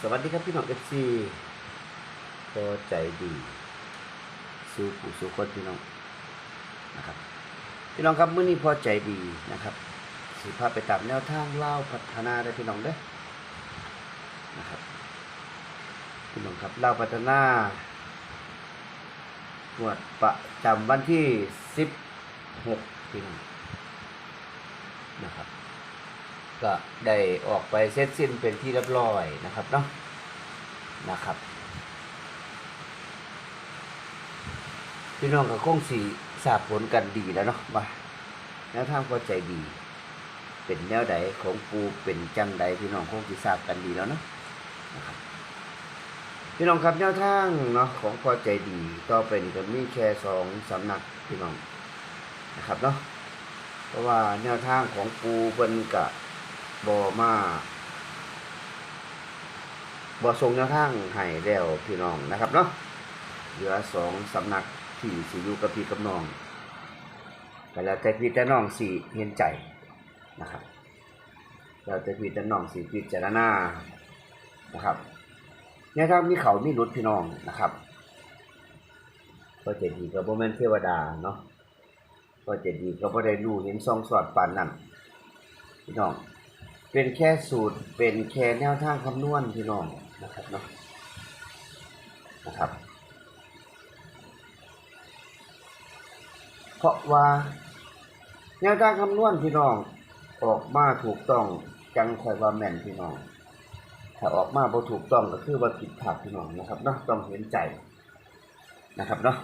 สวัสดีครับพี่น้องเอฟซีพอใจดีสู้ผู้สู้คนพี่น้องนะครับ พี่น้องครับเมื้อนี้พอใจดีนะครับสิพาพไปตามแนวทางเล่าพัฒนาได้พี่น้องเด้อนะครับพี่น้องครับเล่าพัฒนาหวดประจำวันที่สิบหกพี่น้องนะครับ ก็ได้ออกไปเสร็จสิ้นเป็นที่เรียบร้อยนะครับเนาะนะครับพี่น้องก็คงสีทราบผลกันดีแล้วเนาะว่าแนวทางพอใจดี เป็นแนวใดของปูเป็นจังใดพี่น้องคงสิทราบกันดีแล้วเนาะนะครับพี่น้องครับแนวทางเนาะของพอใจดีต่อไปนี้ก็มีแค่สองสำนักพี่น้องนะครับเนาะเพราะว่าแนวทางของปูเพิ่นกะ บอมาบอทรงแนวทางให้แล้วพี่น้องนะครับเนาะเหลือสองสำนักที่สิอยู่กับพี่กับน้องแต่แล้วแต่พี่แต่น้องสี่เห็นใจนะครับแล้วแต่พี่แต่น้องสี่พิจารณานะครับแนวทามีเขามีหลุดพี่น้องนะครับก็จะดีกับโมเมนเทวดาเนาะก็จะดีก็บ่ได้ดูเห็นซองสอดปานนั่นพี่น้อง เป็นแค่สูตรเป็นแค่แนวทางคำนวณพี่น้องนะครับเนาะนะครับ เพราะว่าแนวทางคำนวณพี่น้องออกมาถูกต้องจังคอยว่าแม่นพี่น้อง ถ้าออกมาบ่ถูกต้องก็คือว่าผิดพลาดพี่น้องนะครับเนาะต้องเห็นใจนะครับเนาะ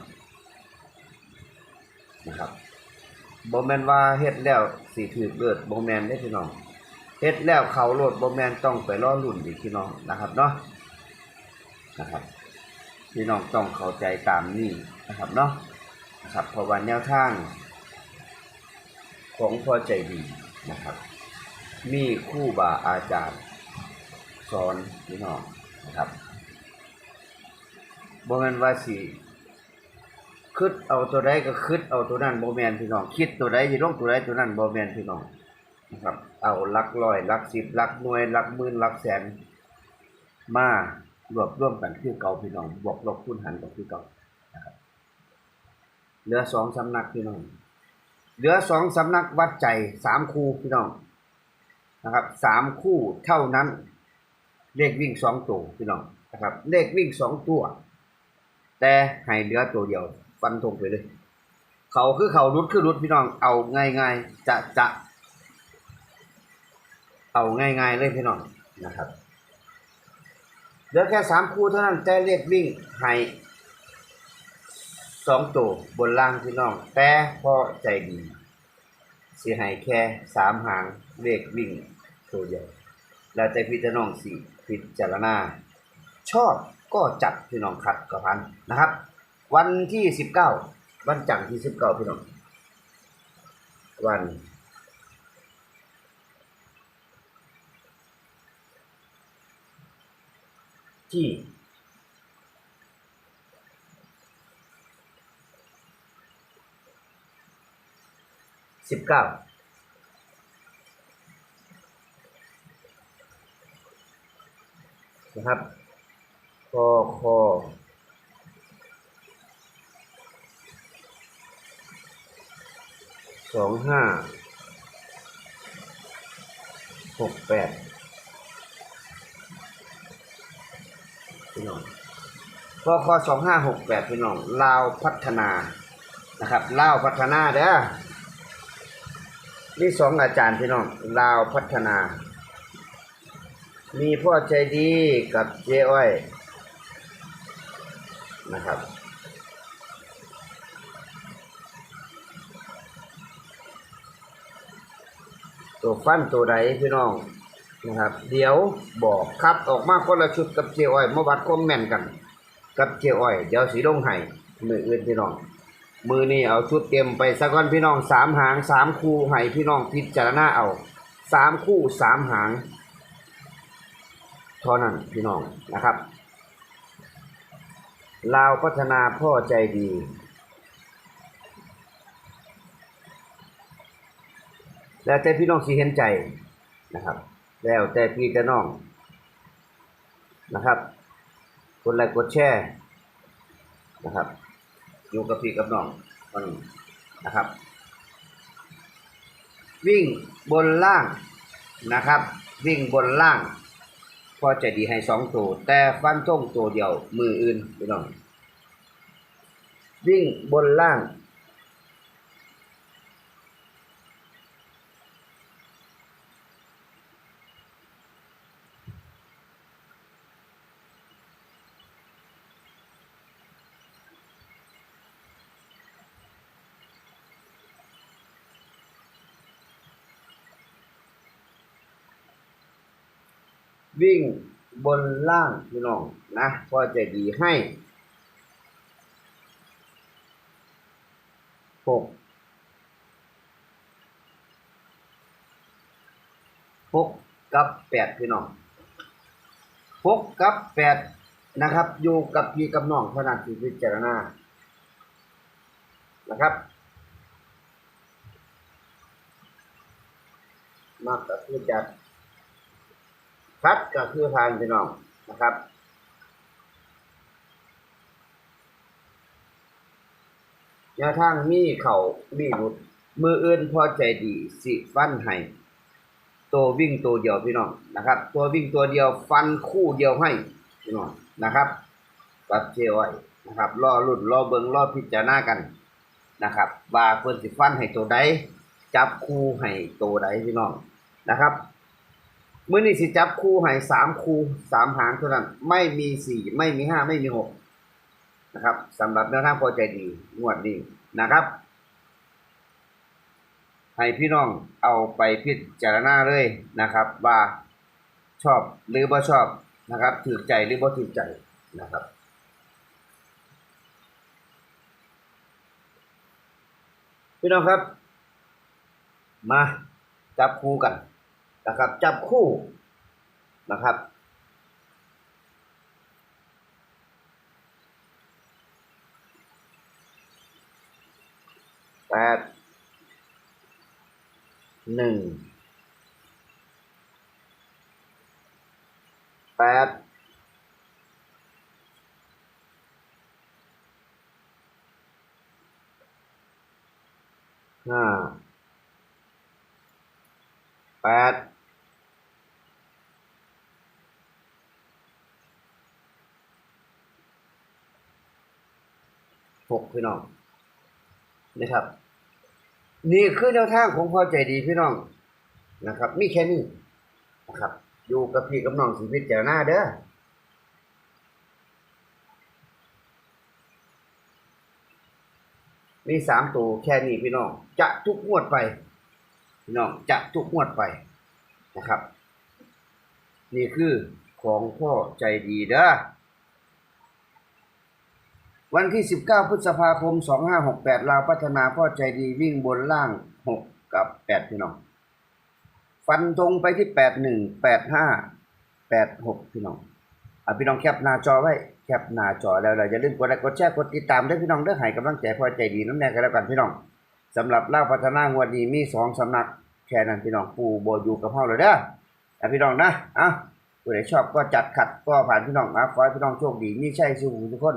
นะครับโบแมนว่าเฮ็ดแล้วสิถูกเลิศบ่แมนได้พี่น้อง เฮ็ดแล้วเขาโหลดบ่แมนต้องไปรอรุ่นอีกพี่น้องนะครับเนาะนะครับพี่น้องต้องเข้าใจตามนี้นะครับเนาะนะครับเพราะว่าแนวทาง ของพ่อใจดีนะครับ มีคู่บาอาจารย์สอนพี่น้องนะครับบ่แมนว่าสิคิดเอาตัวใดก็คิดเอาตัวนั้นบ่แมนพี่น้องคิดตัวใดสิลงตัวใดตัวนั้นบ่แมนพี่น้อง นะครับ เอาลักร้อยลักสิบลักหน่วยลักหมื่นลักแสน มารวบรวมกันคือเก่าพี่น้องบวกลบคูณหารกับคือเก่านะครับเหลือสองสำนักพี่น้อง เหลือสองสำนักวัดใจสามคู่พี่น้องนะครับสามคู่เท่านั้น เลขวิ่งสองตัวพี่น้องนะครับ เลขวิ่งสองตัว แต่ให้เหลือตัวเดียวฟันธงไปเลย เขาคือเขารุดคือรุดพี่น้องเอาง่ายๆจะจะ เอาง่ายๆเลยพี่น้องนะครับเหลือแค่สามคู่เท่านั้นแต่เรียกวิ่งให้สองตัวบนล่างพี่น้อง แต่พอใจดีสิให้แค่สามหางเลขวิ่งตัวเดียวแล้วแต่พี่จะน้องสี่พิจารณา ชอบก็จัดพี่น้องขัดก็พันนะครับ วันที่สิบเก้าวันจันทร์ที่สิบเก้าพี่น้อง วัน ที่ สิบเก้านะครับคอคอสองห้าหกแปด พี่น้องพอคอสองห้าหกแปดพี่น้องลาวพัฒนานะครับลาวพัฒนาเด้อนี่สองอาจารย์พี่น้องลาวพัฒนา มีพ่อใจดีกับเจ้อ้อยนะครับตัวฟันตัวใดพี่น้อง นะครับ เดี๋ยวบอกครับออกมาคนละชุดกับเจียวอ้อยมาวัดความแม่นกัน กับเจียวอ้อย เดี๋ยวสีลงไห้มืออื่นพี่น้อง มือนี่เอาชุดเตรียมไปสักวันพี่น้องสามหางสามคู่ให้พี่น้องพิจารณาเอาสามคู่สามหางเท่านั้นพี่น้องนะครับลาวพัฒนาพ่อใจดี แล้วแต่พี่น้องสิเห็นใจนะครับ แล้วแต่พี่แต่น้องนะครับ กดไลค์กดแชร์นะครับ อยู่กับพี่กับน้องมันนะครับ วิ่งบนล่างนะครับ วิ่งบนล่างพอใจดีให้สองตัว แต่ฟันท่งตัวเดียวมืออื่นพี่น้อง วิ่งบนล่าง วิ่งบนล่างพี่น้องนะพอใจดีให้หกหกกับแปดพี่น้องหกกับแปดนะครับ อยู่กับพี่กับน้องเท่านั้นที่พิจารณานะครับมากก็คือจัด คัดก็คือทานพี่น้องนะครับแนวทางมีเข่ามีหลุด มืออื่นพอใจดีสิฟันให้ตัววิ่งตัวเดียวพี่น้องนะครับ ตัววิ่งตัวเดียวฟันคู่เดียวให้พี่น้องนะครับกับเจไว้นะครับรอรุ่นรอเบิงรอพิจารณากันนะครับ ว่าเพิ่นสิฟันให้ตัวใดจับคู่ให้ตัวใดพี่น้องนะครับ มื่อนี้สิจับคู่ให้สามคู่สามหางเท่านั้น ไม่มีสี่ไม่มีห้าไม่มีหกนะครับสำหรับแนวทางพอใจดีงวดนี้นะครับ ให้พี่น้องเอาไปพิจารณาเลยนะครับ ว่าชอบหรือบ่ชอบนะครับถือใจหรือบ่ถือใจนะครับพี่น้องครับ มาจับคู่กัน นะครับจับคู่นะครับแปดหนึ่งแปดห้าแปด หกพี่น้องนะครับ นี่คือแนวทางของพ่อใจดีพี่น้องนะครับ มีแค่นี้นะครับ อยู่กับพี่กับน้องสิพิจารณาเด้อมีสามตัวแค่นี้พี่น้อง จะทุกงวดไป พี่น้องจะทุกงวดไปนะครับ นี่คือของพ่อใจดีเด้อ วันที่ 19 พฤษภาคม 2568ลาวพัฒนาพ่อใจดีวิ่งบนล่าง 6 กับ 8 พี่น้อง ฟันธงไปที่ 81 85 86 พี่น้องอะพี่น้องแคปหน้าจอไว้ แคปหน้าจอแล้วเราอย่าลืมกดไลค์กดแชร์กดติดตามด้วยพี่น้องเด้อให้กำลังใจพ่อใจดีน้ำแน่กันแล้วกันพี่น้องสำหรับลาวพัฒนางวดนี้มี2สำนักแค่นั้นพี่น้องปูโบอยู่กับเฮาเลยเด้ออะพี่น้องนะเอ้าผู้ใดชอบก็จัดขัดก็ผ่านพี่น้องนะขอให้พี่น้องโชคดีมีชัยสู่ทุกคน